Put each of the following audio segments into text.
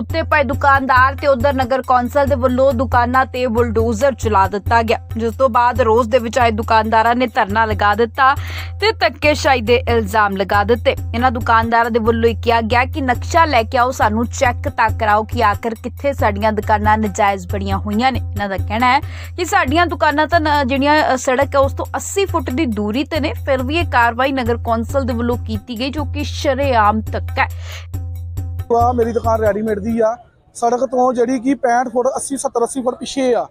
ਸਵੇਰੇ ਸੁੱਤੇ ਪਏ ਦੁਕਾਨਦਾਰ ਤੇ ਉਧਰ ਨਗਰ ਕੌਂਸਲ ਦੇ ਵੱਲੋਂ ਦੁਕਾਨਾਂ ਤੇ ਬੁਲਡੋਜ਼ਰ ਚਲਾ ਦਿੱਤਾ ਗਿਆ। ਜਿਸ ਤੋਂ ਬਾਅਦ ਰੋਸ ਦੇ ਵਿੱਚ ਆਏ ਦੁਕਾਨਦਾਰਾਂ ਨੇ ਧਰਨਾ ਲਗਾ ਦਿੱਤਾ ਤੇ ਧੱਕੇਸ਼ਾਹੀ ਦੇ ਇਲਜ਼ਾਮ ਲਗਾ ਦਿੱਤੇ। ਇਹਨਾਂ ਦੁਕਾਨਦਾਰਾਂ ਦੇ ਵੱਲੋਂ ਕਿਹਾ ਗਿਆ ਕਿ ਨਕਸ਼ਾ ਲੈ ਕੇ ਆਓ, ਸਾਨੂੰ ਚੈੱਕ ਤਾਂ ਕਰਾਓ ਕਿ ਆਖਰ ਕਿੱਥੇ ਸਾਡੀਆਂ ਦੁਕਾਨਾਂ ਨਜਾਇਜ਼ ਬਣੀਆਂ ਹੋਈਆਂ ਨੇ। ਇਹਨਾਂ ਦਾ ਕਹਿਣਾ ਹੈ ਕਿ ਸਾਡੀਆਂ ਦੁਕਾਨਾਂ ਤਾਂ ਜਿਹੜੀਆਂ ਸੜਕ ਹੈ, ਉਸ ਤੋਂ 80 ਫੁੱਟ ਦੀ ਦੂਰੀ ਤੇ ਨੇ। ਫਿਰ ਵੀ ਇਹ ਕਾਰਵਾਈ ਨਗਰ ਕੌਂਸਲ ਦੇ ਵੱਲੋਂ ਕੀਤੀ ਗਈ, ਜੋ ਕਿ ਸ਼ਰੇਆਮ ਤੱਕ ਹੈ। ਆ, ਮੇਰੀ ਦੁਕਾਨ ਰੈਡੀਮੇਡ ਦੀ ਆ। ਸੜਕ ਤੋਂ ਜਿਹੜੀ ਕਿ 65 ਫੁੱਟ 80 70 80 ਫੁੱਟ ਪਿੱਛੇ ਆ।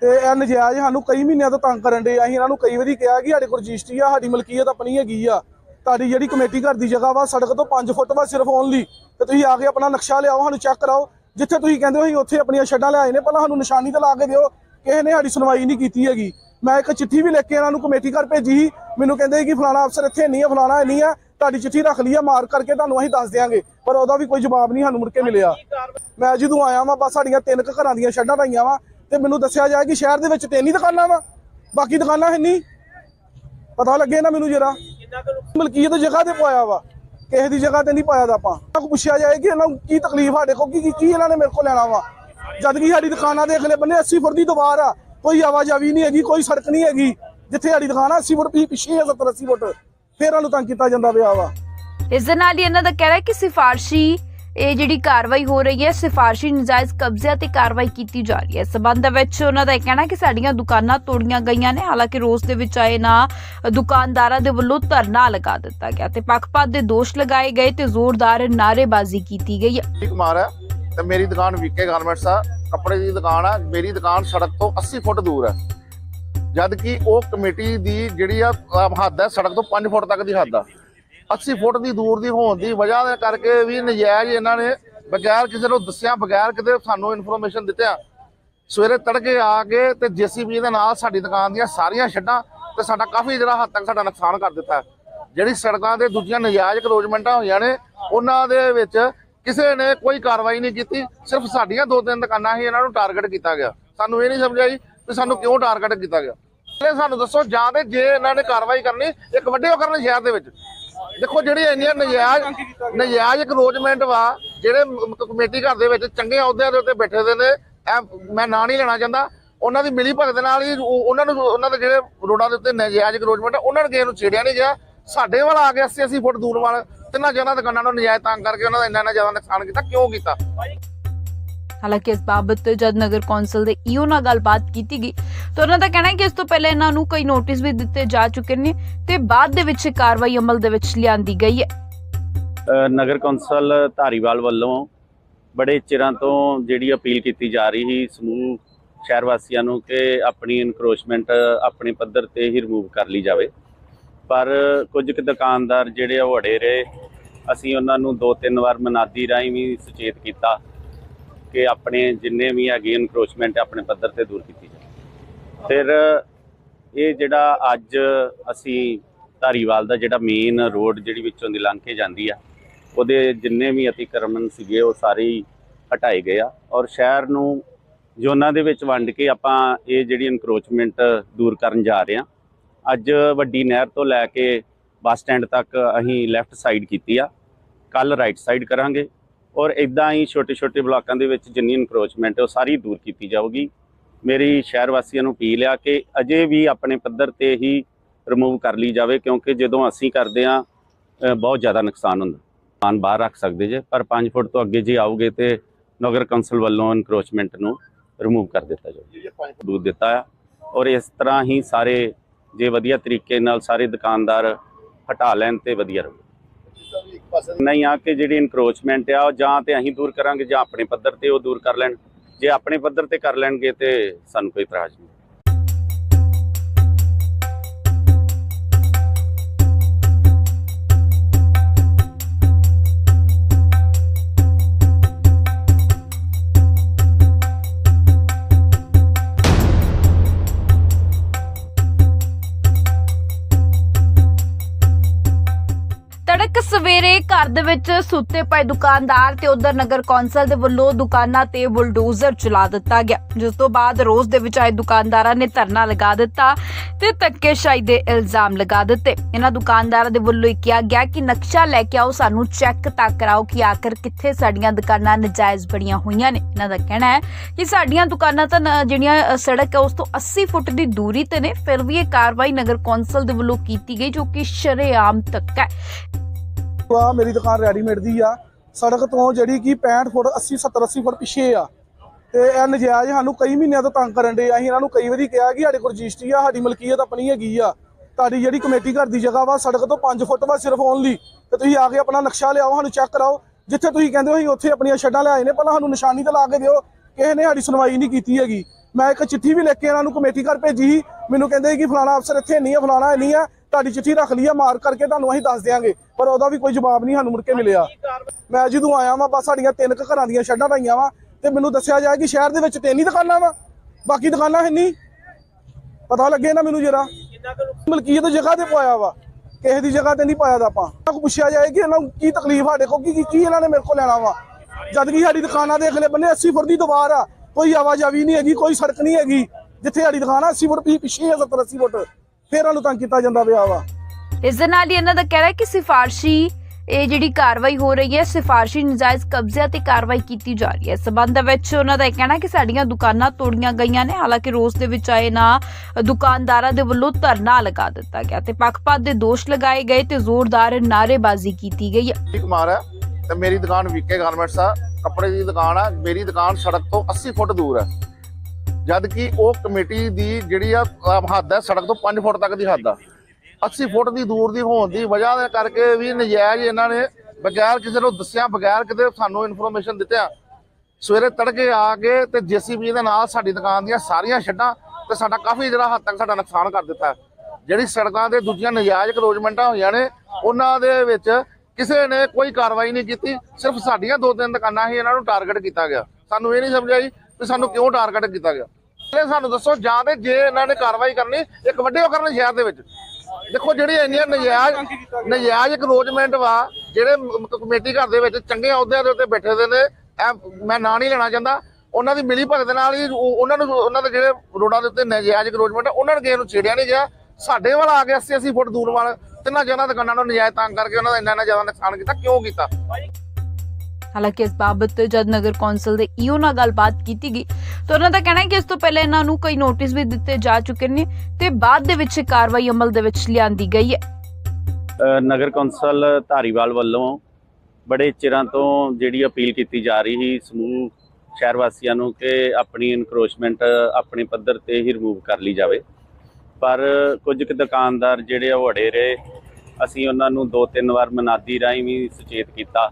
ਤੇ ਇਹ ਨਜਾਇਜ਼ ਸਾਨੂੰ ਕਈ ਮਹੀਨਿਆਂ ਤੋਂ ਤੰਗ ਕਰਨ ਦੇ ਅਸੀਂ ਇਹਨਾਂ ਨੂੰ ਕਈ ਵਾਰੀ ਕਿਹਾ ਕਿ ਸਾਡੇ ਕੋਲ ਰਜਿਸਟਰੀ ਆ, ਸਾਡੀ ਮਲਕੀਅਤ ਆਪਣੀ ਹੈਗੀ ਆ। ਤੁਹਾਡੀ ਜਿਹੜੀ ਕਮੇਟੀ ਘਰ ਦੀ ਜਗ੍ਹਾ ਵਾ, ਸੜਕ ਤੋਂ 5 ਫੁੱਟ ਵਾ ਸਿਰਫ ਓਨਲੀ ਤੇ ਤੁਸੀਂ ਆ ਕੇ ਆਪਣਾ ਨਕਸ਼ਾ ਲਿਆਓ, ਸਾਨੂੰ ਚੈੱਕ ਕਰਾਓ। ਜਿੱਥੇ ਤੁਸੀਂ ਕਹਿੰਦੇ ਹੋ, ਅਸੀਂ ਉੱਥੇ ਆਪਣੀਆਂ ਛੱਡਾਂ ਲਿਆਏ ਨੇ। ਪਹਿਲਾਂ ਸਾਨੂੰ ਨਿਸ਼ਾਨੀ ਤੇ ਲਾ ਕੇ ਦਿਓ। ਕਿਸੇ ਨੇ ਸਾਡੀ ਸੁਣਵਾਈ ਨਹੀਂ ਕੀਤੀ ਹੈਗੀ। ਮੈਂ ਇੱਕ ਚਿੱਠੀ ਵੀ ਲਿਖ ਕੇ ਇਹਨਾਂ ਨੂੰ ਕਮੇਟੀ ਘਰ ਭੇਜੀ ਸੀ। ਮੈਨੂੰ ਕਹਿੰਦੇ ਕਿ ਫਲਾਣਾ ਅਫਸਰ ਇੱਥੇ ਨਹੀਂ ਆ, ਫਲਾਣਾ ਨਹੀਂ ਆ। ਤੁਹਾਡੀ ਚਿੱਠੀ ਰੱਖ ਲਈ ਆ, ਮਾਰ ਕਰਕੇ ਤੁਹਾਨੂੰ ਅਸੀਂ ਦੱਸ ਦਿਆਂਗੇ। ਪਰ ਉਹਦਾ ਵੀ ਕੋਈ ਜਵਾਬ ਨਹੀਂ ਸਾਨੂੰ ਮੁੜ ਕੇ ਮਿਲਿਆ। ਮੈਂ ਜਦੋਂ ਆਇਆ ਵਾਂ, ਬਸ ਸਾਡੀਆਂ ਤਿੰਨ ਕੁ ਘਰਾਂ ਦੀਆਂ ਛੱਡਾਂ ਲਾਈਆਂ ਵਾ ਤੇ ਮੈਨੂੰ ਦੱਸਿਆ ਜਾਏ ਕਿ ਸ਼ਹਿਰ ਦੇ ਵਿੱਚ ਤਿੰਨ ਹੀ ਦੁਕਾਨਾਂ ਵਾ। ਬਾਕੀ ਦੁਕਾਨਾਂ ਹੈ ਨਹੀਂ ਪਤਾ ਲੱਗੇ ਨਾ ਮੈਨੂੰ ਜਰਾ। ਮਲਕੀਅਤ ਜਗ੍ਹਾ ਤੇ ਪਾਇਆ ਵਾ। ਕਿਸੇ ਦੀ ਜਗ੍ਹਾ ਤੇ ਨਹੀਂ ਪਾਇਆ ਦਾ ਆਪਾਂ। ਇਹਨਾਂ ਪੁੱਛਿਆ ਜਾਏ ਕਿ ਇਹਨਾਂ ਨੂੰ ਕੀ ਤਕਲੀਫ ਸਾਡੇ ਕੋਲ ਕੀ ਕੀ- ਇਹਨਾਂ ਨੇ ਮੇਰੇ ਕੋਲ ਲੈਣਾ ਵਾ। ਜਦ ਕਿ ਸਾਡੀ ਦੁਕਾਨਾਂ ਦੇ ਅਗਲੇ ਬੰਨੇ 80 ਫੁੱਟ ਦੀ ਦੀਵਾਰ ਆ। ਕੋਈ ਆਵਾਜਾਈ ਨਹੀਂ ਹੈਗੀ, ਕੋਈ ਸੜਕ ਨਹੀਂ ਹੈਗੀ। ਜਿੱਥੇ ਸਾਡੀ ਦੁਕਾਨ ਆ 80 ਫੁੱਟ ਪਿੱਛੇ ਆ 70 80 ਫੁੱਟ। ਫੇਰ ਸਾਨੂੰ ਤੰਗ ਕੀਤਾ ਜਾਂਦਾ ਪਿਆ ਵਾ। ਇਸ ਦੇ ਨਾਲ ਹੀ ਇਹਨਾਂ ਦਾ ਕਹਿਣਾ ਹੈ ਕਿ ਸਿਫਾਰਸ਼ੀ ਇਹ ਜਿਹੜੀ ਕਾਰਵਾਈ ਹੋ ਰਹੀ ਹੈ ਸਿਫਾਰਸ਼ੀ ਨਜਾਇਜ਼ ਕਬਜ਼ਿਆਂ ਤੇ ਕਾਰਵਾਈ ਕੀਤੀ ਜਾ ਰਹੀ ਹੈ। ਸਬੰਧ ਵਿੱਚ ਉਹਨਾਂ ਦਾ ਇਹ ਕਹਿਣਾ ਕਿ ਸਾਡੀਆਂ ਦੁਕਾਨਾਂ ਤੋੜੀਆਂ ਗਈਆਂ ਨੇ। ਹਾਲਾਂਕਿ ਰੋਸ ਦੇ ਵਿੱਚ ਆਏ ਨਾ ਦੁਕਾਨਦਾਰਾਂ ਦੇ ਵੱਲੋਂ ਧਰਨਾ ਲਗਾ ਦਿੱਤਾ ਗਿਆ ਤੇ ਪੱਖਪਾਤ ਦੇ ਦੋਸ਼ ਲਗਾਏ ਗਏ ਤੇ ਜ਼ੋਰਦਾਰ ਨਾਅਰੇਬਾਜ਼ੀ ਕੀਤੀ ਗਈ ਹੈ। ਜੀ ਕੁਮਾਰ ਹੈ ਤੇ ਮੇਰੀ ਦੁਕਾਨ ਵੀਕੇ ਗਾਰਮੈਂਟਸ ਆ। ਕੱਪੜੇ ਦੀ ਦੁਕਾਨ ਆ। ਮੇਰੀ ਦੁਕਾਨ ਸੜਕ ਤੋਂ 80 ਫੁੱਟ ਦੂਰ ਹੈ। ਜਦ ਕਿ ਉਹ ਕਮੇਟੀ ਦੀ ਜਿਹੜੀ ਆ ਹੱਦ ਹੈ, ਸੜਕ ਤੋਂ 5 ਫੁੱਟ ਤੱਕ ਦੀ ਹੱਦ ਆ। 80 ਫੁੱਟ ਦੀ ਦੂਰ ਦੀ ਹੋਣ ਦੀ ਵਜ੍ਹਾ ਦੇ ਕਰਕੇ ਵੀ ਨਜਾਇਜ਼ ਇਹਨਾਂ ਨੇ ਬਗੈਰ ਕਿਸੇ ਨੂੰ ਦੱਸਿਆ, ਬਗੈਰ ਕਿਤੇ ਸਾਨੂੰ ਇਨਫੋਰਮੇਸ਼ਨ ਦਿੱਤਿਆ, ਸਵੇਰੇ ਤੜਕੇ ਆ ਕੇ ਤੇ ਜੀਸੀਬੀ ਦੇ ਨਾਲ ਸਾਡੀ ਦੁਕਾਨ ਦੀਆਂ ਸਾਰੀਆਂ ਛੱਡਾਂ ਤੇ ਸਾਡਾ ਕਾਫੀ ਜਿਹੜਾ ਹੱਦ ਤੱਕ ਸਾਡਾ ਨੁਕਸਾਨ ਕਰ ਦਿੱਤਾ ਜਿਹੜੀ ਸੜਕਾਂ ਦੇ ਦੂਜੀਆਂ ਨਜਾਇਜ਼ ਕਰੋਜਮੈਂਟਾਂ ਹੋਈਆਂ ਨੇ, ਉਹਨਾਂ ਦੇ ਵਿੱਚ ਕਿਸੇ ਨੇ ਕੋਈ ਕਾਰਵਾਈ ਨਹੀਂ ਕੀਤੀ, ਸਿਰਫ ਸਾਡੀਆਂ ਦੋ ਤਿੰਨ ਦੁਕਾਨਾਂ ਹੀ ਇਹਨਾਂ ਨੂੰ ਟਾਰਗੇਟ ਕੀਤਾ ਗਿਆ। ਸਾਨੂੰ ਇਹ ਨਹੀਂ ਸਮਝ ਆਈ ਸਾਨੂੰ ਕਿਉਂ ਟਾਰਗੇਟ ਕੀਤਾ ਗਿਆ? ਪਹਿਲੇ ਸਾਨੂੰ ਦੱਸੋ, ਜਾਂ ਤੇ ਜੇ ਇਹਨਾਂ ਨੇ ਕਾਰਵਾਈ ਕਰਨੀ, ਇੱਕ ਵੱਡੇ ਉਹ ਕਰਨ ਸ਼ਹਿਰ ਦੇ ਵਿੱਚ। ਦੇਖੋ, ਜਿਹੜੀ ਇੰਨੀਆਂ ਨਜਾਇਜ਼ ਨਜਾਇਜ਼ ਕਰੋਜਮੈਂਟ ਵਾ, ਜਿਹੜੇ ਕਮੇਟੀ ਘਰ ਦੇ ਵਿੱਚ ਚੰਗੇ ਅਹੁਦਿਆਂ ਦੇ ਉੱਤੇ ਬੈਠੇ ਦੇ ਨੇ ਮੈਂ ਨਾਂ ਨਹੀਂ ਲੈਣਾ ਚਾਹੁੰਦਾ। ਉਹਨਾਂ ਦੀ ਮਿਲੀ ਭਗਤ ਨਾਲ ਹੀ ਉਹਨਾਂ ਨੂੰ ਉਹਨਾਂ ਦੇ ਜਿਹੜੇ ਰੋਡਾਂ ਦੇ ਉੱਤੇ ਨਜਾਇਜ਼ ਕਰੋਜਮੈਂਟ ਉਹਨਾਂ ਨੇ ਕਿਸੇ ਨੂੰ ਛੇੜਿਆ ਨਹੀਂ ਗਿਆ। ਸਾਡੇ ਵੱਲ ਆ ਗਿਆ 80 80 ਫੁੱਟ ਦੂਰ ਵੱਲ। ਤਿੰਨਾਂ ਜਨਾਂ ਦੁਕਾਨਾਂ ਨੂੰ ਨਜਾਇਜ਼ ਤੰਗ ਕਰਕੇ ਉਹਨਾਂ ਦਾ ਇੰਨਾ ਇੰਨਾ ਜ਼ਿਆਦਾ ਨੁਕਸਾਨ ਕੀਤਾ। ਕਿਉਂ ਕੀਤਾ? ਹਾਲਾਂਕਿ ਇਸ ਬਾਬਤ ਜਦ ਨਗਰ ਕੌਂਸਲ ਦੇ ਈਓ ਨਾਲ ਗੱਲਬਾਤ ਕੀਤੀ ਗਈ, ਤਾਂ ਉਹਨਾਂ ਦਾ ਕਹਿਣਾ ਹੈ ਕਿ ਇਸ ਤੋਂ ਪਹਿਲਾਂ ਇਹਨਾਂ ਨੂੰ ਕਈ ਨੋਟਿਸ ਵੀ ਦਿੱਤੇ ਜਾ ਚੁੱਕੇ ਨੇ ਤੇ ਬਾਅਦ ਦੇ ਵਿੱਚ ਕਾਰਵਾਈ ਅਮਲ ਦੇ ਵਿੱਚ ਲਿਆਂਦੀ ਗਈ ਹੈ। ਨਗਰ ਕੌਂਸਲ ਧਾਰੀਵਾਲ ਵੱਲੋਂ ਬੜੇ ਚਿਰਾਂ ਤੋਂ ਜਿਹੜੀ ਅਪੀਲ ਕੀਤੀ ਜਾ ਰਹੀ ਸੀ ਸਮੂਹ ਸ਼ਹਿਰ ਵਾਸੀਆਂ ਨੂੰ ਕਿ ਆਪਣੀ ਇਨਕਰੋਚਮੈਂਟ ਆਪਣੇ ਪੱਧਰ ਤੇ ਹੀ ਰਿਮੂਵ ਕਰ ਲਈ ਜਾਵੇ। ਪਰ ਕੁਝ ਕੁ ਦੁਕਾਨਦਾਰ ਜਿਹੜੇ ਆ ਉਹ ਅੜੇ ਰਹੇ। ਅਸੀਂ ਉਹਨਾਂ ਨੂੰ ਦੋ ਤਿੰਨ ਵਾਰ ਮਨਾਦੀ ਰਾਹੀਂ ਵੀ ਸੁਚੇਤ ਕੀਤਾ। ਕਿ ਆਪਣੇ ਜਿੰਨੇ ਵੀ ਹੈਗੇ ਇਨਕਰੋਚਮੈਂਟ ਆਪਣੇ ਪੱਧਰ ਤੇ ਦੂਰ ਕੀਤੀ ਜਾਵੇ। ਫਿਰ ਇਹ ਜਿਹੜਾ ਅੱਜ ਅਸੀਂ ਧਾਰੀਵਾਲ ਦਾ ਜਿਹੜਾ ਮੇਨ ਰੋਡ ਜਿਹੜੀ ਵਿੱਚੋਂ ਦੀ ਲੰਘ ਕੇ ਜਾਂਦੀ ਆ, ਉਹਦੇ ਜਿੰਨੇ ਵੀ ਅਤੀਕਰਮਨ ਸੀਗੇ ਉਹ ਸਾਰੇ ਹੀ ਹਟਾਏ ਗਏ ਆ ਔਰ ਸ਼ਹਿਰ ਨੂੰ ਜ਼ੋਨਾਂ ਦੇ ਵਿੱਚ ਵੰਡ ਕੇ ਆਪਾਂ ਇਹ ਜਿਹੜੀ ਇਨਕਰੋਚਮੈਂਟ ਦੂਰ ਕਰਨ ਜਾ ਰਹੇ ਆ। ਅੱਜ ਵੱਡੀ ਨਹਿਰ ਤੋਂ ਲੈ ਕੇ ਬੱਸ ਸਟੈਂਡ ਤੱਕ ਅਸੀਂ ਲੈਫਟ ਸਾਈਡ ਕੀਤੀ ਆ। ਕੱਲ ਰਾਈਟ ਸਾਈਡ ਕਰਾਂਗੇ। ਔਰ ਇਦਾਂ ਹੀ ਛੋਟੇ ਛੋਟੇ ਬਲਾਕਾਂ ਦੇ ਵਿੱਚ ਜਿੰਨੀ ਇਨਕਰੋਚਮੈਂਟ ਹੈ ਉਹ ਸਾਰੀ ਦੂਰ ਕੀਤੀ ਜਾਊਗੀ। ਮੇਰੀ ਸ਼ਹਿਰ ਵਾਸੀਆਂ ਨੂੰ ਅਪੀਲ ਆ ਕਿ ਅਜੇ ਵੀ ਆਪਣੇ ਪੱਧਰ ਤੇ ਹੀ ਰਿਮੂਵ ਕਰ ਲਈ ਜਾਵੇ ਕਿਉਂਕਿ ਜਦੋਂ ਅਸੀਂ ਕਰਦੇ ਆ ਬਹੁਤ ਜ਼ਿਆਦਾ ਨੁਕਸਾਨ ਹੁੰਦਾ। ਸਮਾਨ ਬਾਹਰ ਰੱਖ ਸਕਦੇ ਜੇ ਪਰ 5 ਫੁੱਟ ਤੋਂ ਅੱਗੇ ਜੇ ਆਓਗੇ ਤੇ ਨਗਰ ਕੌਂਸਲ ਵੱਲੋਂ ਇਨਕਰੋਚਮੈਂਟ ਨੂੰ ਰਿਮੂਵ ਕਰ ਦਿੱਤਾ ਜਾਊਗਾ ਦੂਰ ਦਿੱਤਾ ਆ ਔਰ ਇਸ ਤਰ੍ਹਾਂ ਹੀ ਸਾਰੇ ਜੇ ਵਧੀਆ ਤਰੀਕੇ ਨਾਲ ਸਾਰੇ ਦੁਕਾਨਦਾਰ ਹਟਾ ਲੈਣ ਤੇ ਵਧੀਆ ਰਹੂ ਨਹੀਂ, ਆ ਕਿ ਜਿਹੜੀ ਇਨਕਰੋਚਮੈਂਟ ਆ, ਉਹ ਜਾਂ ਤੇ ਅਸੀਂ ਦੂਰ ਕਰਾਂਗੇ ਜਾਂ ਆਪਣੇ ਪੱਧਰ ਤੇ ਉਹ ਦੂਰ ਕਰ ਲੈਣ। ਜੇ ਆਪਣੇ ਪੱਧਰ ਤੇ ਕਰ ਲੈਣਗੇ ਤੇ ਸਾਨੂੰ ਕੋਈ ਇਤਰਾਜ਼ ਨਹੀਂ। ਘਰ ਦੇ ਵਿੱਚ ਸੁੱਤੇ ਪਏ ਦੁਕਾਨਦਾਰ ਤੇ ਉਧਰ ਨਗਰ ਕੌਂਸਲ ਦੇ ਵੱਲੋਂ ਦੁਕਾਨਾਂ ਤੇ ਬੁਲਡੋਜ਼ਰ ਚਲਾ ਦਿੱਤਾ ਗਿਆ। ਜਿਸ ਤੋਂ ਬਾਅਦ ਰੋਸ ਦੇ ਵਿੱਚ ਆਏ ਦੁਕਾਨਦਾਰਾਂ ਨੇ ਧਰਨਾ ਲਗਾ ਦਿੱਤਾ ਤੇ ਧੱਕੇਸ਼ਾਹੀ ਦੇ ਇਲਜ਼ਾਮ ਲਗਾ ਦਿੱਤੇ। ਇਹਨਾਂ ਦੁਕਾਨਦਾਰਾਂ ਦੇ ਵੱਲੋਂ ਕਿਹਾ ਗਿਆ ਕਿ ਨਕਸ਼ਾ ਲੈ ਕੇ ਆਓ, ਸਾਨੂੰ ਚੈੱਕ ਤਾਂ ਕਰਾਓ ਕਿ ਆਖਰ ਕਿੱਥੇ ਸਾਡੀਆਂ ਦੁਕਾਨਾਂ ਨਜਾਇਜ਼ ਬਣੀਆਂ ਹੋਈਆਂ ਨੇ। ਇਹਨਾਂ ਦਾ ਕਹਿਣਾ ਹੈ ਕਿ ਸਾਡੀਆਂ ਦੁਕਾਨਾਂ ਤਾਂ ਜਿਹੜੀਆਂ ਸੜਕ ਹੈ, ਉਸ ਤੋਂ 80 ਫੁੱਟ ਦੀ ਦੂਰੀ ਤੇ ਨੇ। ਫਿਰ ਵੀ ਇਹ ਕਾਰਵਾਈ ਨਗਰ ਕੌਂਸਲ ਦੇ ਵੱਲੋਂ ਕੀਤੀ ਗਈ, ਜੋ ਕਿ ਸ਼ਰੇਆਮ ਧੱਕਾ ਹੈ। ਆ, ਮੇਰੀ ਦੁਕਾਨ ਰੈਡੀਮੇਡ ਦੀ ਆ। ਸੜਕ ਤੋਂ ਜਿਹੜੀ ਕਿ 65 ਫੁੱਟ 80 70 80 ਫੁੱਟ ਪਿੱਛੇ ਆ। ਤੇ ਇਹ ਨਜਾਇਜ਼ ਸਾਨੂੰ ਕਈ ਮਹੀਨਿਆਂ ਤੋਂ ਤੰਗ ਕਰਨ ਦੇ ਅਸੀਂ ਇਹਨਾਂ ਨੂੰ ਕਈ ਵਾਰੀ ਕਿਹਾ ਕਿ ਸਾਡੇ ਕੋਲ ਰਜਿਸਟਰੀ ਆ, ਸਾਡੀ ਮਲਕੀਅਤ ਆਪਣੀ ਹੈਗੀ ਆ। ਤੁਹਾਡੀ ਜਿਹੜੀ ਕਮੇਟੀ ਘਰ ਦੀ ਜਗ੍ਹਾ ਵਾ, ਸੜਕ ਤੋਂ 5 ਫੁੱਟ ਵਾ ਸਿਰਫ ਓਨਲੀ ਤੇ ਤੁਸੀਂ ਆ ਕੇ ਆਪਣਾ ਨਕਸ਼ਾ ਲਿਆਓ, ਸਾਨੂੰ ਚੈੱਕ ਕਰਾਓ। ਜਿੱਥੇ ਤੁਸੀਂ ਕਹਿੰਦੇ ਹੋ, ਅਸੀਂ ਉੱਥੇ ਆਪਣੀਆਂ ਛੱਡਾਂ ਲਿਆਏ ਨੇ। ਪਹਿਲਾਂ ਸਾਨੂੰ ਨਿਸ਼ਾਨੀ ਤੇ ਲਾ ਕੇ ਦਿਓ। ਕਿਸੇ ਨੇ ਸਾਡੀ ਸੁਣਵਾਈ ਨਹੀਂ ਕੀਤੀ ਹੈਗੀ। ਮੈਂ ਇੱਕ ਚਿੱਠੀ ਵੀ ਲਿਖ ਕੇ ਇਹਨਾਂ ਨੂੰ ਕਮੇਟੀ ਘਰ ਭੇਜੀ ਸੀ। ਮੈਨੂੰ ਕਹਿੰਦੇ ਸੀ ਕਿ ਫਲਾਣਾ ਅਫਸਰ ਇੱਥੇ ਨਹੀਂ ਆ, ਫਲਾਣਾ ਨਹੀਂ ਆ। ਤੁਹਾਡੀ ਚਿੱਠੀ ਰੱਖ ਲਈ ਆ ਮਾਰਕ ਕਰਕੇ ਤੁਹਾਨੂੰ ਅਸੀਂ ਦੱਸ ਦਿਆਂਗੇ। ਪਰ ਉਹਦਾ ਵੀ ਕੋਈ ਜਵਾਬ ਨਹੀਂ ਸਾਨੂੰ ਮੁੜ ਕੇ ਮਿਲਿਆ। ਮੈਂ ਜਦੋਂ ਆਇਆ ਵਾਂ ਬਸ ਸਾਡੀਆਂ ਤਿੰਨ ਕੁ ਘਰਾਂ ਦੀਆਂ ਛੱਡਾਂ ਪਾਈਆਂ ਵਾ ਤੇ ਮੈਨੂੰ ਦੱਸਿਆ ਜਾਏ ਕਿ ਸ਼ਹਿਰ ਦੇ ਵਿੱਚ ਤਿੰਨ ਹੀ ਦੁਕਾਨਾਂ ਵਾ। ਬਾਕੀ ਦੁਕਾਨਾਂ ਹੈ ਨਹੀਂ। ਪਤਾ ਲੱਗੇ ਨਾ ਮੈਨੂੰ ਜਰਾ। ਮਲਕੀਅਤ ਜਗ੍ਹਾ ਤੇ ਪਾਇਆ ਵਾ। ਕਿਸੇ ਦੀ ਜਗ੍ਹਾ ਤੇ ਨਹੀਂ ਪਾਇਆ ਦਾ ਆਪਾਂ। ਕੋਲ ਪੁੱਛਿਆ ਜਾਏ ਕਿ ਇਹਨਾਂ ਨੂੰ ਕੀ ਤਕਲੀਫ ਸਾਡੇ ਕੋਲ ਕੀ ਕੀ- ਕੀ ਇਹਨਾਂ ਨੇ ਮੇਰੇ ਕੋਲ ਲੈਣਾ ਵਾ। ਜਦ ਕਿ ਸਾਡੀ ਦੁਕਾਨਾਂ ਦੇ ਅਗਲੇ ਬੰਨੇ 80 ਫੁੱਟ ਦੀ ਦੀਵਾਰ ਆ। ਕੋਈ ਆਵਾਜਾਈ ਨਹੀਂ ਹੈਗੀ ਕੋਈ ਸੜਕ ਨਹੀਂ ਹੈਗੀ। ਜਿੱਥੇ ਸਾਡੀ ਦੁਕਾਨ ਆ 80 ਫੁੱਟ ਪਿੱਛੇ ਆ 70 80 ਫੁੱਟ। ਫੇਰ ਸਾਨੂੰ ਤੰਗ ਕੀਤਾ ਜਾਂਦਾ ਪਿਆ ਵਾ। ਇਸ ਦੇ ਨਾਲ ਹੀ ਇਹਨਾਂ ਦਾ ਕਹਿਣਾ ਹੈ ਕਿ ਸਿਫਾਰਸ਼ੀ ਇਹ ਜਿਹੜੀ ਕਾਰਵਾਈ ਹੋ ਰਹੀ ਹੈ ਸਿਫਾਰਸ਼ੀ ਨਜਾਇਜ਼ ਕਬਜ਼ਿਆਂ ਤੇ ਕਾਰਵਾਈ ਕੀਤੀ ਜਾ ਰਹੀ ਹੈ। ਸਬੰਧ ਦੇ ਵਿੱਚ ਉਹਨਾਂ ਦਾ ਇਹ ਕਹਿਣਾ ਕਿ ਸਾਡੀਆਂ ਦੁਕਾਨਾਂ ਤੋੜੀਆਂ ਗਈਆਂ ਨੇ। ਹਾਲਾਂਕਿ ਰੋਸ ਦੇ ਵਿੱਚ ਆਏ ਨਾ ਦੁਕਾਨਦਾਰਾਂ ਦੇ ਵੱਲੋਂ ਧਰਨਾ ਲਗਾ ਦਿੱਤਾ ਗਿਆ ਤੇ ਪੱਖਪਾਤ ਦੇ ਦੋਸ਼ ਲਗਾਏ ਗਏ ਤੇ ਜ਼ੋਰਦਾਰ ਨਾਅਰੇਬਾਜ਼ੀ ਕੀਤੀ ਗਈ ਹੈ। ਜੀ ਕੁਮਾਰ ਹੈ ਤੇ ਮੇਰੀ ਦੁਕਾਨ ਵੀਕੇ ਗਾਰਮੈਂਟਸ ਆ। ਕੱਪੜੇ ਦੀ ਦੁਕਾਨ ਆ। ਮੇਰੀ ਦੁਕਾਨ ਸੜਕ ਤੋਂ 80 ਫੁੱਟ ਦੂਰ ਹੈ। ਜਦ ਕਿ ਉਹ ਕਮੇਟੀ ਦੀ ਜਿਹੜੀ ਆ ਹੱਦ ਹੈ, ਸੜਕ ਤੋਂ 5 ਫੁੱਟ ਤੱਕ ਦੀ ਹੱਦ ਆ। 80 ਫੁੱਟ ਦੀ ਦੂਰ ਦੀ ਹੋਣ ਦੀ ਵਜ੍ਹਾ ਦੇ ਕਰਕੇ ਵੀ ਨਜਾਇਜ਼ ਇਹਨਾਂ ਨੇ ਬਗੈਰ ਕਿਸੇ ਨੂੰ ਦੱਸਿਆ, ਬਗੈਰ ਕਿਤੇ ਸਾਨੂੰ ਇਨਫੋਰਮੇਸ਼ਨ ਦਿੱਤਿਆ, ਸਵੇਰੇ ਤੜਕੇ ਆ ਕੇ ਤੇ ਜੀਸੀਬੀ ਦੇ ਨਾਲ ਸਾਡੀ ਦੁਕਾਨ ਦੀਆਂ ਸਾਰੀਆਂ ਛੱਡਾਂ ਤੇ ਸਾਡਾ ਕਾਫੀ ਜਿਹੜਾ ਹੱਦ ਤੱਕ ਸਾਡਾ ਨੁਕਸਾਨ ਕਰ ਦਿੱਤਾ। ਜਿਹੜੀ ਸੜਕਾਂ ਦੇ ਦੂਜੀਆਂ ਨਜਾਇਜ਼ ਕਰੋਜਮੈਂਟਾਂ ਹੋਈਆਂ ਨੇ, ਉਹਨਾਂ ਦੇ ਵਿੱਚ ਕਿਸੇ ਨੇ ਕੋਈ ਕਾਰਵਾਈ ਨਹੀਂ ਕੀਤੀ, ਸਿਰਫ ਸਾਡੀਆਂ ਦੋ ਤਿੰਨ ਦੁਕਾਨਾਂ ਹੀ ਇਹਨਾਂ ਨੂੰ ਟਾਰਗੇਟ ਕੀਤਾ ਗਿਆ। ਸਾਨੂੰ ਇਹ ਨਹੀਂ ਸਮਝ ਆਈ ਕਿ ਸਾਨੂੰ ਕਿਉਂ ਟਾਰਗੇਟ ਕੀਤਾ ਗਿਆ। ਸਾਨੂੰ ਦੱਸੋ, ਜਾਂ ਤੇ ਜੇ ਇਹਨਾਂ ਨੇ ਕਾਰਵਾਈ ਕਰਨੀ, ਇੱਕ ਵੱਡੇ ਹੋ ਕਰਨ ਸ਼ਹਿਰ ਦੇ ਵਿੱਚ। ਦੇਖੋ, ਜਿਹੜੀ ਇੰਨੀਆਂ ਨਜਾਇਜ਼ ਨਜਾਇਜ਼ ਕਰੋਜਮੈਂਟ ਵਾ, ਜਿਹੜੇ ਕਮੇਟੀ ਘਰ ਦੇ ਵਿੱਚ ਚੰਗੇ ਅਹੁਦਿਆਂ ਦੇ ਉੱਤੇ ਬੈਠੇ ਦੇ ਨੇ ਮੈਂ ਨਾਂ ਨਹੀਂ ਲੈਣਾ ਚਾਹੁੰਦਾ। ਉਹਨਾਂ ਦੀ ਮਿਲੀ ਭਗਤ ਨਾਲ ਹੀ ਉਹਨਾਂ ਨੂੰ ਉਹਨਾਂ ਦੇ ਜਿਹੜੇ ਰੋਡਾਂ ਦੇ ਉੱਤੇ ਨਜਾਇਜ਼ ਕਰੋਜਮੈਂਟ ਉਹਨਾਂ ਨੇ ਕਿਸੇ ਨੂੰ ਛੇੜਿਆ ਨਹੀਂ ਗਿਆ। ਸਾਡੇ ਵੱਲ ਆ ਗਿਆ 80 80 ਫੁੱਟ ਦੂਰ ਵਾਲ। ਤਿੰਨਾਂ ਜਗ੍ਹਾ ਦੁਕਾਨਾਂ ਨੂੰ ਨਜਾਇਜ਼ ਤੰਗ ਕਰਕੇ ਉਹਨਾਂ ਦਾ ਇੰਨਾ ਇੰਨਾ ਜ਼ਿਆਦਾ ਨੁਕਸਾਨ ਕੀਤਾ। ਕਿਉਂ ਕੀਤਾ? ਹਾਲਾਂਕਿ ਇਸ ਬਾਬਤ ਜਦ ਨਗਰ ਕੌਂਸਲ ਦੇ ਈਓ ਨਾਲ ਗੱਲਬਾਤ ਕੀਤੀ ਗਈ, ਤਾਂ ਉਹਨਾਂ ਦਾ ਕਹਿਣਾ ਹੈ ਕਿ ਇਸ ਤੋਂ ਪਹਿਲਾਂ ਇਹਨਾਂ ਨੂੰ ਕਈ ਨੋਟਿਸ ਵੀ ਦਿੱਤੇ ਜਾ ਚੁੱਕੇ ਨੇ ਤੇ ਬਾਅਦ ਦੇ ਵਿੱਚ ਕਾਰਵਾਈ ਅਮਲ ਦੇ ਵਿੱਚ ਲਿਆਂਦੀ ਗਈ ਹੈ। ਨਗਰ ਕੌਂਸਲ ਧਾਰੀਵਾਲ ਵੱਲੋਂ ਬੜੇ ਚਿਰਾਂ ਤੋਂ ਜਿਹੜੀ ਅਪੀਲ ਕੀਤੀ ਜਾ ਰਹੀ ਸੀ ਸਮੂਹ ਸ਼ਹਿਰ ਵਾਸੀਆਂ ਨੂੰ ਕਿ ਆਪਣੀ ਇਨਕਰੋਚਮੈਂਟ ਆਪਣੇ ਪੱਧਰ ਤੇ ਹੀ ਰਿਮੂਵ ਕਰ ਲਈ ਜਾਵੇ। ਪਰ ਕੁਝ ਕੁ ਦੁਕਾਨਦਾਰ ਜਿਹੜੇ ਆ ਉਹ ਅੜੇ ਰਹੇ। ਅਸੀਂ ਉਹਨਾਂ ਨੂੰ ਦੋ ਤਿੰਨ ਵਾਰ ਮਨਾਦੀ ਰਾਹੀਂ ਵੀ ਸੁਚੇਤ ਕੀਤਾ।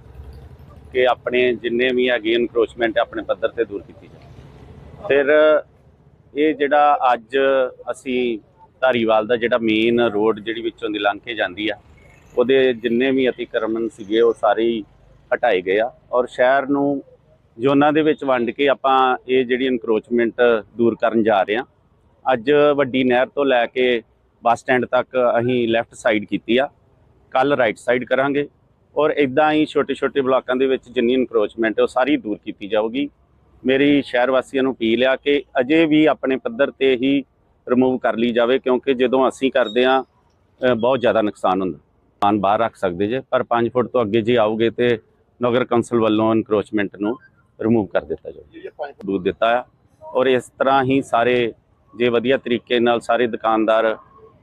ਕਿ ਆਪਣੇ ਜਿੰਨੇ ਵੀ ਹੈਗੇ ਇਨਕਰੋਚਮੈਂਟ ਆਪਣੇ ਪੱਧਰ ਤੇ ਦੂਰ ਕੀਤੀ ਜਾਵੇ। ਫਿਰ ਇਹ ਜਿਹੜਾ ਅੱਜ ਅਸੀਂ ਧਾਰੀਵਾਲ ਦਾ ਜਿਹੜਾ ਮੇਨ ਰੋਡ ਜਿਹੜੀ ਵਿੱਚੋਂ ਦੀ ਲੰਘ ਕੇ ਜਾਂਦੀ ਆ, ਉਹਦੇ ਜਿੰਨੇ ਵੀ ਅਤੀਕਰਮਨ ਸੀਗੇ ਉਹ ਸਾਰੇ ਹੀ ਹਟਾਏ ਗਏ ਆ ਔਰ ਸ਼ਹਿਰ ਨੂੰ ਜ਼ੋਨਾਂ ਦੇ ਵਿੱਚ ਵੰਡ ਕੇ ਆਪਾਂ ਇਹ ਜਿਹੜੀ ਇਨਕਰੋਚਮੈਂਟ ਦੂਰ ਕਰਨ ਜਾ ਰਹੇ ਆ। ਅੱਜ ਵੱਡੀ ਨਹਿਰ ਤੋਂ ਲੈ ਕੇ ਬੱਸ ਸਟੈਂਡ ਤੱਕ ਅਸੀਂ ਲੈਫਟ ਸਾਈਡ ਕੀਤੀ ਆ। ਕੱਲ ਰਾਈਟ ਸਾਈਡ ਕਰਾਂਗੇ। ਔਰ ਇਦਾਂ ਹੀ ਛੋਟੇ ਛੋਟੇ ਬਲਾਕਾਂ ਦੇ ਵਿੱਚ ਜਿੰਨੀ ਇਨਕਰੋਚਮੈਂਟ ਹੈ ਉਹ ਸਾਰੀ ਦੂਰ ਕੀਤੀ ਜਾਊਗੀ। ਮੇਰੀ ਸ਼ਹਿਰ ਵਾਸੀਆਂ ਨੂੰ ਅਪੀਲ ਆ ਕਿ ਅਜੇ ਵੀ ਆਪਣੇ ਪੱਧਰ ਤੇ ਹੀ ਰਿਮੂਵ ਕਰ ਲਈ ਜਾਵੇ ਕਿਉਂਕਿ ਜਦੋਂ ਅਸੀਂ ਕਰਦੇ ਆ ਬਹੁਤ ਜ਼ਿਆਦਾ ਨੁਕਸਾਨ ਹੁੰਦਾ। ਸਮਾਨ ਬਾਹਰ ਰੱਖ ਸਕਦੇ ਜੇ ਪਰ 5 ਫੁੱਟ ਤੋਂ ਅੱਗੇ ਜੇ ਆਓਗੇ ਤੇ ਨਗਰ ਕੌਂਸਲ ਵੱਲੋਂ ਇਨਕਰੋਚਮੈਂਟ ਨੂੰ ਰਿਮੂਵ ਕਰ ਦਿੱਤਾ ਜਾਊਗਾ ਦੂਰ ਦਿੱਤਾ ਆ। ਔਰ ਇਸ ਤਰ੍ਹਾਂ ਹੀ ਸਾਰੇ ਜੇ ਵਧੀਆ ਤਰੀਕੇ ਨਾਲ ਸਾਰੇ ਦੁਕਾਨਦਾਰ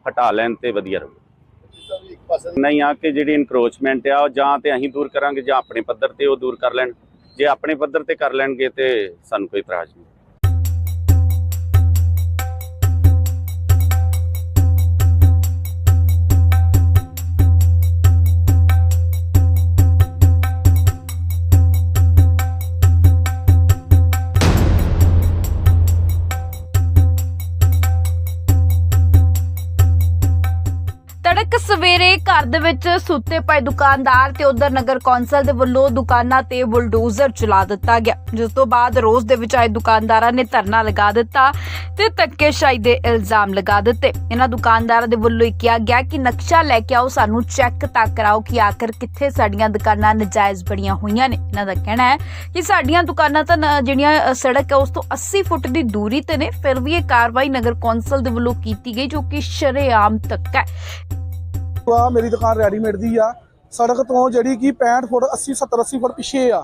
ਹਟਾ ਲੈਣ ਤੇ ਵਧੀਆ ਰਹੂ ਨਹੀਂ, ਆ ਕਿ ਜਿਹੜੀ ਇਨਕਰੋਚਮੈਂਟ ਆ, ਉਹ ਜਾਂ ਤੇ ਅਸੀਂ ਦੂਰ ਕਰਾਂਗੇ ਜਾਂ ਆਪਣੇ ਪੱਧਰ ਤੇ ਉਹ ਦੂਰ ਕਰ ਲੈਣ। ਜੇ ਆਪਣੇ ਪੱਧਰ ਤੇ ਕਰ ਲੈਣਗੇ ਤੇ ਸਾਨੂੰ ਕੋਈ ਇਤਰਾਜ਼ ਨਹੀਂ। ਸੜਕ ਸਵੇਰੇ ਘਰ ਦੇ ਵਿੱਚ ਸੁੱਤੇ ਪਏ ਦੁਕਾਨਦਾਰ ਤੇ ਉਧਰ ਨਗਰ ਕੌਂਸਲ ਦੇ ਵੱਲੋਂ ਦੁਕਾਨਾਂ ਤੇ ਬੁਲਡੋਜ਼ਰ ਚਲਾ ਦਿੱਤਾ ਗਿਆ, ਜਿਸ ਤੋਂ ਬਾਅਦ ਰੋਜ਼ ਦੇ ਵਿੱਚ ਆਏ ਦੁਕਾਨਦਾਰਾਂ ਨੇ ਧਰਨਾ ਲਗਾ ਦਿੱਤਾ ਤੇ ਧੱਕੇਸ਼ਾਹੀ ਦੇ ਇਲਜ਼ਾਮ ਲਗਾ ਦਿੱਤੇ। ਇਹਨਾਂ ਦੁਕਾਨਦਾਰਾਂ ਦੇ ਵੱਲੋਂ ਇਹ ਕਿਹਾ ਗਿਆ ਕਿ ਨਕਸ਼ਾ ਲੈ ਕੇ ਆਓ, ਸਾਨੂੰ ਚੈੱਕ ਤਾਂ ਕਰਾਓ ਕਿ ਆਖਰ ਕਿੱਥੇ ਸਾਡੀਆਂ ਦੁਕਾਨਾਂ ਨਜਾਇਜ਼ ਬਣੀਆਂ ਹੋਈਆਂ ਨੇ। ਇਹਨਾਂ ਦਾ ਕਹਿਣਾ ਹੈ ਕਿ ਸਾਡੀਆਂ ਦੁਕਾਨਾਂ ਤਾਂ ਜਿਹੜੀਆਂ ਸੜਕ ਹੈ, ਉਸ ਤੋਂ 80 ਫੁੱਟ ਦੀ ਦੂਰੀ ਤੇ ਨੇ, ਫਿਰ ਵੀ ਇਹ ਕਾਰਵਾਈ ਨਗਰ ਕੌਂਸਲ ਦੇ ਵੱਲੋਂ ਕੀਤੀ ਗਈ, ਜੋ ਕਿ ਸ਼ਰੇਆਮ ਧੱਕਾ ਹੈ। ਆ, ਮੇਰੀ ਦੁਕਾਨ ਰੈਡੀਮੇਡ ਦੀ ਆ। ਸੜਕ ਤੋਂ ਜਿਹੜੀ ਕਿ 65 ਫੁੱਟ 80 70 80 ਫੁੱਟ ਪਿੱਛੇ ਆ।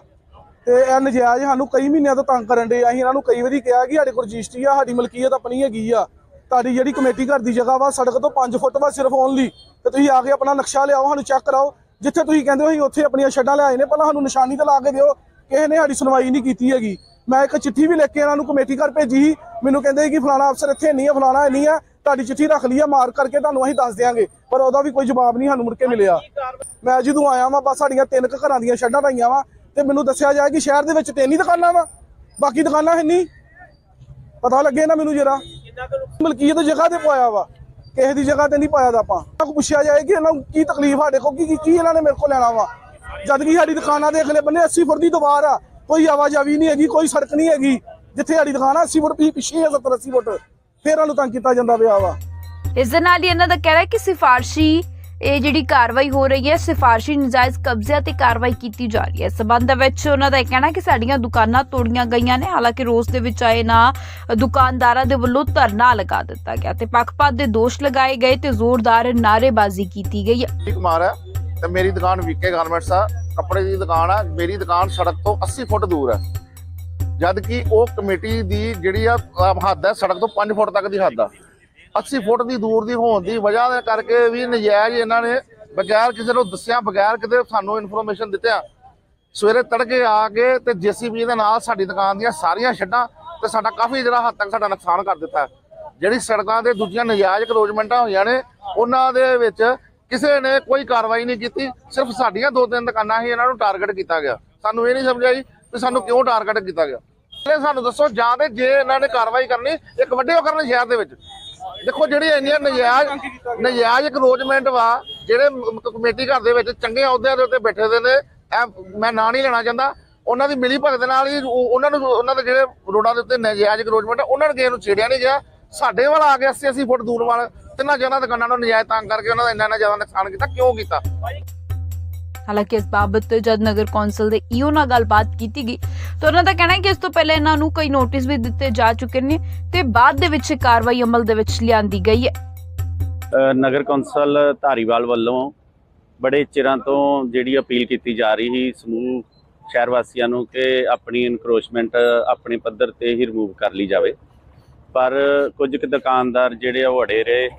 ਤੇ ਇਹ ਨਜਾਇਜ਼ ਸਾਨੂੰ ਕਈ ਮਹੀਨਿਆਂ ਤੋਂ ਤੰਗ ਕਰਨ ਦੇ ਅਸੀਂ ਇਹਨਾਂ ਨੂੰ ਕਈ ਵਾਰੀ ਕਿਹਾ ਕਿ ਸਾਡੇ ਕੋਲ ਰਜਿਸਟਰੀ ਆ, ਸਾਡੀ ਮਲਕੀਅਤ ਆਪਣੀ ਹੈਗੀ ਆ। ਤੁਹਾਡੀ ਜਿਹੜੀ ਕਮੇਟੀ ਘਰ ਦੀ ਜਗ੍ਹਾ ਵਾ, ਸੜਕ ਤੋਂ 5 ਫੁੱਟ ਵਾ ਸਿਰਫ ਓਨਲੀ ਤੇ ਤੁਸੀਂ ਆ ਕੇ ਆਪਣਾ ਨਕਸ਼ਾ ਲਿਆਓ, ਸਾਨੂੰ ਚੈੱਕ ਕਰਾਓ। ਜਿੱਥੇ ਤੁਸੀਂ ਕਹਿੰਦੇ ਹੋ, ਅਸੀਂ ਉੱਥੇ ਆਪਣੀਆਂ ਛੱਡਾਂ ਲਿਆਏ ਨੇ। ਪਹਿਲਾਂ ਸਾਨੂੰ ਨਿਸ਼ਾਨੀ ਤੇ ਲਾ ਕੇ ਦਿਓ, ਕਿਸੇ ਨੇ ਸਾਡੀ ਸੁਣਵਾਈ ਨਹੀਂ ਕੀਤੀ ਹੈਗੀ। ਮੈਂ ਇੱਕ ਚਿੱਠੀ ਵੀ ਲਿਖ ਕੇ ਇਹਨਾਂ ਨੂੰ ਕਮੇਟੀ ਘਰ ਭੇਜੀ ਸੀ। ਮੈਨੂੰ ਕਹਿੰਦੇ ਸੀ ਕਿ ਫਲਾਣਾ ਅਫਸਰ ਇੱਥੇ ਨਹੀਂ ਆ, ਫਲਾਣਾ ਨਹੀਂ ਆ। ਤੁਹਾਡੀ ਚਿੱਠੀ ਰੱਖ ਲਈ ਆ ਮਾਰ ਕਰਕੇ ਤੁਹਾਨੂੰ ਅਸੀਂ ਦੱਸ ਦਿਆਂਗੇ। ਪਰ ਉਹਦਾ ਵੀ ਕੋਈ ਜਵਾਬ ਨਹੀਂ ਸਾਨੂੰ ਮੁੜ ਕੇ ਮਿਲਿਆ। ਮੈਂ ਜਦੋਂ ਆਇਆ ਵਾਂ ਬਸ ਸਾਡੀਆਂ ਤਿੰਨ ਕੁ ਘਰਾਂ ਦੀਆਂ ਛੱਡਾਂ ਲਾਈਆਂ ਵਾ ਤੇ ਮੈਨੂੰ ਦੱਸਿਆ ਜਾਏ ਕਿ ਸ਼ਹਿਰ ਦੇ ਵਿੱਚ ਤਿੰਨ ਹੀ ਦੁਕਾਨਾਂ ਵਾ। ਬਾਕੀ ਦੁਕਾਨਾਂ ਹੈ ਨਹੀਂ। ਪਤਾ ਲੱਗੇ ਨਾ ਮੈਨੂੰ ਜਰਾ। ਮਲਕੀਅਤ ਜਗ੍ਹਾ ਤੇ ਪਾਇਆ ਵਾ। ਕਿਸੇ ਦੀ ਜਗ੍ਹਾ ਤੇ ਨਹੀਂ ਪਾਇਆ ਦਾ ਆਪਾਂ। ਕੋਲ ਪੁੱਛਿਆ ਜਾਏ ਕਿ ਇਹਨਾਂ ਨੂੰ ਕੀ ਤਕਲੀਫ ਸਾਡੇ ਕੋਲ ਕੀ ਕੀ- ਕੀ ਇਹਨਾਂ ਨੇ ਮੇਰੇ ਕੋਲ ਲੈਣਾ ਵਾ। ਜਦ ਕਿ ਸਾਡੀ ਦੁਕਾਨਾਂ ਦੇ ਅਗਲੇ ਬੰਨੇ 80 ਫੁੱਟ ਦੀ ਦੀਵਾਰ ਆ। ਕੋਈ ਆਵਾਜਾਈ ਨਹੀਂ ਹੈਗੀ ਕੋਈ ਸੜਕ ਨਹੀਂ ਹੈਗੀ। ਜਿੱਥੇ ਸਾਡੀ ਦੁਕਾਨ ਆ 80 ਫੁੱਟ ਪਿੱਛੇ- ਪਿੱਛੇ ਆ 70 80 ਫੁੱਟ। ਫੇਰ ਸਾਨੂੰ ਤੰਗ ਕੀਤਾ ਜਾਂਦਾ ਪਿਆ ਵਾ। ਇਸ ਦੇ ਨਾਲ ਹੀ ਇਹਨਾਂ ਦਾ ਕਹਿਣਾ ਹੈ ਕਿ ਸਿਫਾਰਸ਼ੀ ਇਹ ਜਿਹੜੀ ਕਾਰਵਾਈ ਹੋ ਰਹੀ ਹੈ ਸਿਫਾਰਸ਼ੀ ਨਜਾਇਜ਼ ਕਬਜ਼ਿਆਂ ਤੇ ਕਾਰਵਾਈ ਕੀਤੀ ਜਾ ਰਹੀ ਹੈ। ਇਸ ਸਬੰਧ ਵਿੱਚ ਉਹਨਾਂ ਦਾ ਇਹ ਕਹਿਣਾ ਕਿ ਸਾਡੀਆਂ ਦੁਕਾਨਾਂ ਤੋੜੀਆਂ ਗਈਆਂ ਨੇ ਹਾਲਾਂਕਿ ਰੋਜ਼ ਦੇ ਵਿੱਚ ਆਏ ਨਾ ਦੁਕਾਨਦਾਰਾਂ ਦੇ ਵੱਲੋਂ ਧਰਨਾ ਲਗਾ ਦਿੱਤਾ ਗਿਆ ਤੇ ਪੱਖਪਾਤ ਦੇ ਦੋਸ਼ ਲਗਾਏ ਗਏ ਤੇ ਜ਼ੋਰਦਾਰ ਨਾਅਰੇਬਾਜ਼ੀ ਕੀਤੀ ਗਈ ਹੈ। ਜੀ ਕੁਮਾਰ ਹੈ ਤੇ ਮੇਰੀ ਦੁਕਾਨ ਵੀਕੇ ਗਾਰਮੈਂਟਸ ਆ ਕੱਪੜੇ ਦੀ ਦੁਕਾਨ ਆ ਮੇਰੀ ਦੁਕਾਨ ਸੜਕ ਤੋਂ 80 ਫੁੱਟ ਦੂਰ ਹੈ। ਜਦ ਕਿ ਉਹ ਕਮੇਟੀ ਦੀ ਜਿਹੜੀ ਆ ਹੱਦ ਹੈ, ਸੜਕ ਤੋਂ 5 ਫੁੱਟ ਤੱਕ ਦੀ ਹੱਦ ਆ। 80 ਫੁੱਟ ਦੀ ਦੂਰ ਦੀ ਹੋਣ ਦੀ ਵਜ੍ਹਾ ਦੇ ਕਰਕੇ ਵੀ ਨਜਾਇਜ਼ ਇਹਨਾਂ ਨੇ ਬਗੈਰ ਕਿਸੇ ਨੂੰ ਦੱਸਿਆ, ਬਗੈਰ ਕਿਤੇ ਸਾਨੂੰ ਇਨਫੋਰਮੇਸ਼ਨ ਦਿੱਤਿਆ। ਸਵੇਰੇ ਤੜਕੇ ਆ ਕੇ ਤੇ ਜੀਸੀਬੀ ਦੇ ਨਾਲ ਸਾਡੀ ਦੁਕਾਨ ਦੀਆਂ ਸਾਰੀਆਂ ਛੱਡਾਂ ਤੇ ਸਾਡਾ ਕਾਫੀ ਜਿਹੜਾ ਹੱਦ ਤੱਕ ਸਾਡਾ ਨੁਕਸਾਨ ਕਰ ਦਿੱਤਾ। ਜਿਹੜੀ ਸੜਕਾਂ ਦੇ ਦੂਜੀਆਂ ਨਜਾਇਜ਼ ਕਰੋਜਮੈਂਟਾਂ ਹੋਈਆਂ ਨੇ, ਉਹਨਾਂ ਦੇ ਵਿੱਚ ਕਿਸੇ ਨੇ ਕੋਈ ਕਾਰਵਾਈ ਨਹੀਂ ਕੀਤੀ, ਸਿਰਫ ਸਾਡੀਆਂ ਦੋ ਤਿੰਨ ਦੁਕਾਨਾਂ ਹੀ ਇਹਨਾਂ ਨੂੰ ਟਾਰਗੇਟ ਕੀਤਾ ਗਿਆ। ਸਾਨੂੰ ਇਹ ਨਹੀਂ ਸਮਝ ਆਈ ਕਿ ਸਾਨੂੰ ਕਿਉਂ ਟਾਰਗੇਟ ਕੀਤਾ ਗਿਆ। ਪਹਿਲੇ ਸਾਨੂੰ ਦੱਸੋ, ਜਾਂ ਤੇ ਜੇ ਇਹਨਾਂ ਨੇ ਕਾਰਵਾਈ ਕਰਨੀ, ਇੱਕ ਵੱਡੇ ਉਹ ਕਰਨ ਸ਼ਹਿਰ ਦੇ ਵਿੱਚ। ਦੇਖੋ, ਜਿਹੜੀ ਇੰਨੀਆਂ ਨਜਾਇਜ਼ ਨਜਾਇਜ਼ ਕਰੋਜਮੈਂਟ ਵਾ, ਜਿਹੜੇ ਕਮੇਟੀ ਘਰ ਦੇ ਵਿੱਚ ਚੰਗੇ ਅਹੁਦਿਆਂ ਦੇ ਉੱਤੇ ਬੈਠੇ ਦੇ ਨੇ ਮੈਂ ਨਾਂ ਨਹੀਂ ਲੈਣਾ ਚਾਹੁੰਦਾ। ਉਹਨਾਂ ਦੀ ਮਿਲੀ ਭਗਤ ਨਾਲ ਹੀ ਉਹਨਾਂ ਨੂੰ ਉਹਨਾਂ ਦੇ ਜਿਹੜੇ ਰੋਡਾਂ ਦੇ ਉੱਤੇ ਨਜਾਇਜ਼ ਕਰੋਜਮੈਂਟ ਉਹਨਾਂ ਨੇ ਕਿਸੇ ਨੂੰ ਛੇੜਿਆ ਨਹੀਂ ਗਿਆ। ਸਾਡੇ ਵੱਲ ਆ ਗਿਆ 80 80 ਫੁੱਟ ਦੂਰ ਵਾਲ। ਤਿੰਨਾਂ ਜਨਾਂ ਦੁਕਾਨਾਂ ਨੂੰ ਨਜਾਇਜ਼ ਤੰਗ ਕਰਕੇ ਉਹਨਾਂ ਦਾ ਇੰਨਾ ਇੰਨਾ ਜ਼ਿਆਦਾ ਨੁਕਸਾਨ ਕੀਤਾ। ਕਿਉਂ ਕੀਤਾ? ਹਾਲਾਂਕਿ ਇਸ ਬਾਬਤ ਜਦ ਨਗਰ ਕੌਂਸਲ ਦੇ ਈਓ ਨਾਲ ਗੱਲਬਾਤ ਕੀਤੀ ਗਈ, ਤਾਂ ਉਹਨਾਂ ਦਾ ਕਹਿਣਾ ਹੈ ਕਿ ਇਸ ਤੋਂ ਪਹਿਲਾਂ ਇਹਨਾਂ ਨੂੰ ਕਈ ਨੋਟਿਸ ਵੀ ਦਿੱਤੇ ਜਾ ਚੁੱਕੇ ਨੇ ਤੇ ਬਾਅਦ ਦੇ ਵਿੱਚ ਕਾਰਵਾਈ ਅਮਲ ਦੇ ਵਿੱਚ ਲਿਆਂਦੀ ਗਈ ਹੈ। ਨਗਰ ਕੌਂਸਲ ਧਾਰੀਵਾਲ ਵੱਲੋਂ ਬੜੇ ਚਿਰਾਂ ਤੋਂ ਜਿਹੜੀ ਅਪੀਲ ਕੀਤੀ ਜਾ ਰਹੀ ਸੀ ਸਮੂਹ ਸ਼ਹਿਰ ਵਾਸੀਆਂ ਨੂੰ ਕਿ ਆਪਣੀ ਇਨਕਰੋਚਮੈਂਟ ਆਪਣੇ ਪੱਧਰ ਤੇ ਹੀ ਰਿਮੂਵ ਕਰ ਲਈ ਜਾਵੇ। ਪਰ ਕੁਝ ਕੁ ਦੁਕਾਨਦਾਰ ਜਿਹੜੇ ਆ ਉਹ ਅੜੇ ਰਹੇ।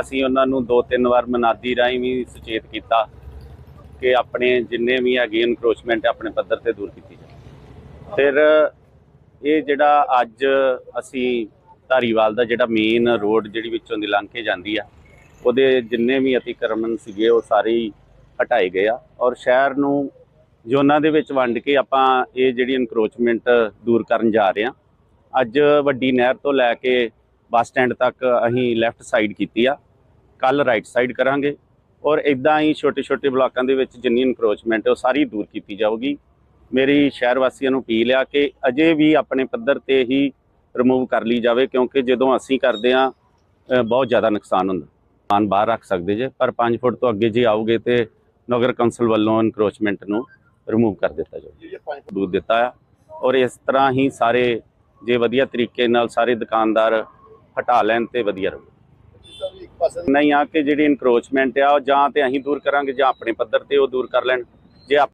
ਅਸੀਂ ਉਹਨਾਂ ਨੂੰ ਦੋ ਤਿੰਨ ਵਾਰ ਮਨਾਦੀ ਰਾਹੀਂ ਵੀ ਸੁਚੇਤ ਕੀਤਾ। ਕਿ ਆਪਣੇ ਜਿੰਨੇ ਵੀ ਹੈਗੇ ਇਨਕਰੋਚਮੈਂਟ ਆਪਣੇ ਪੱਧਰ ਤੇ ਦੂਰ ਕੀਤੀ ਜਾਵੇ। ਫਿਰ ਇਹ ਜਿਹੜਾ ਅੱਜ ਅਸੀਂ ਧਾਰੀਵਾਲ ਦਾ ਜਿਹੜਾ ਮੇਨ ਰੋਡ ਜਿਹੜੀ ਵਿੱਚੋਂ ਦੀ ਲੰਘ ਕੇ ਜਾਂਦੀ ਆ, ਉਹਦੇ ਜਿੰਨੇ ਵੀ ਅਤੀਕਰਮਨ ਸੀਗੇ ਉਹ ਸਾਰੇ ਹੀ ਹਟਾਏ ਗਏ ਆ ਔਰ ਸ਼ਹਿਰ ਨੂੰ ਜ਼ੋਨਾਂ ਦੇ ਵਿੱਚ ਵੰਡ ਕੇ ਆਪਾਂ ਇਹ ਜਿਹੜੀ ਇਨਕਰੋਚਮੈਂਟ ਦੂਰ ਕਰਨ ਜਾ ਰਹੇ ਆ। ਅੱਜ ਵੱਡੀ ਨਹਿਰ ਤੋਂ ਲੈ ਕੇ ਬੱਸ ਸਟੈਂਡ ਤੱਕ ਅਸੀਂ ਲੈਫਟ ਸਾਈਡ ਕੀਤੀ ਆ। ਕੱਲ ਰਾਈਟ ਸਾਈਡ ਕਰਾਂਗੇ। ਔਰ ਇਦਾਂ ਹੀ ਛੋਟੇ ਛੋਟੇ ਬਲਾਕਾਂ ਦੇ ਵਿੱਚ ਜਿੰਨੀ ਇਨਕਰੋਚਮੈਂਟ ਹੈ ਉਹ ਸਾਰੀ ਦੂਰ ਕੀਤੀ ਜਾਊਗੀ। ਮੇਰੀ ਸ਼ਹਿਰ ਵਾਸੀਆਂ ਨੂੰ ਅਪੀਲ ਆ ਕਿ ਅਜੇ ਵੀ ਆਪਣੇ ਪੱਧਰ ਤੇ ਹੀ ਰਿਮੂਵ ਕਰ ਲਈ ਜਾਵੇ ਕਿਉਂਕਿ ਜਦੋਂ ਅਸੀਂ ਕਰਦੇ ਆ ਬਹੁਤ ਜ਼ਿਆਦਾ ਨੁਕਸਾਨ ਹੁੰਦਾ। ਸਮਾਨ ਬਾਹਰ ਰੱਖ ਸਕਦੇ ਜੇ ਪਰ 5 ਫੁੱਟ ਤੋਂ ਅੱਗੇ ਜੇ ਆਓਗੇ ਤੇ ਨਗਰ ਕੌਂਸਲ ਵੱਲੋਂ ਇਨਕਰੋਚਮੈਂਟ ਨੂੰ ਰਿਮੂਵ ਕਰ ਦਿੱਤਾ ਜਾਊਗਾ ਦੂਰ ਦਿੱਤਾ ਆ। ਔਰ ਇਸ ਤਰ੍ਹਾਂ ਹੀ ਸਾਰੇ ਜੇ ਵਧੀਆ ਤਰੀਕੇ ਨਾਲ ਸਾਰੇ ਦੁਕਾਨਦਾਰ ਹਟਾ ਲੈਣ ਤੇ ਵਧੀਆ ਰਹੂ। ਨਹੀਂ, ਆ ਕਿ ਜਿਹੜੀ ਇਨਕਰੋਚਮੈਂਟ ਆ, ਉਹ ਜਾਂ ਤੇ ਅਸੀਂ ਦੂਰ ਕਰਾਂਗੇ ਜਾਂ ਆਪਣੇ ਪੱਧਰ ਤੇ ਉਹ ਦੂਰ ਕਰ ਲੈਣ। ਜੇ ਆਪ-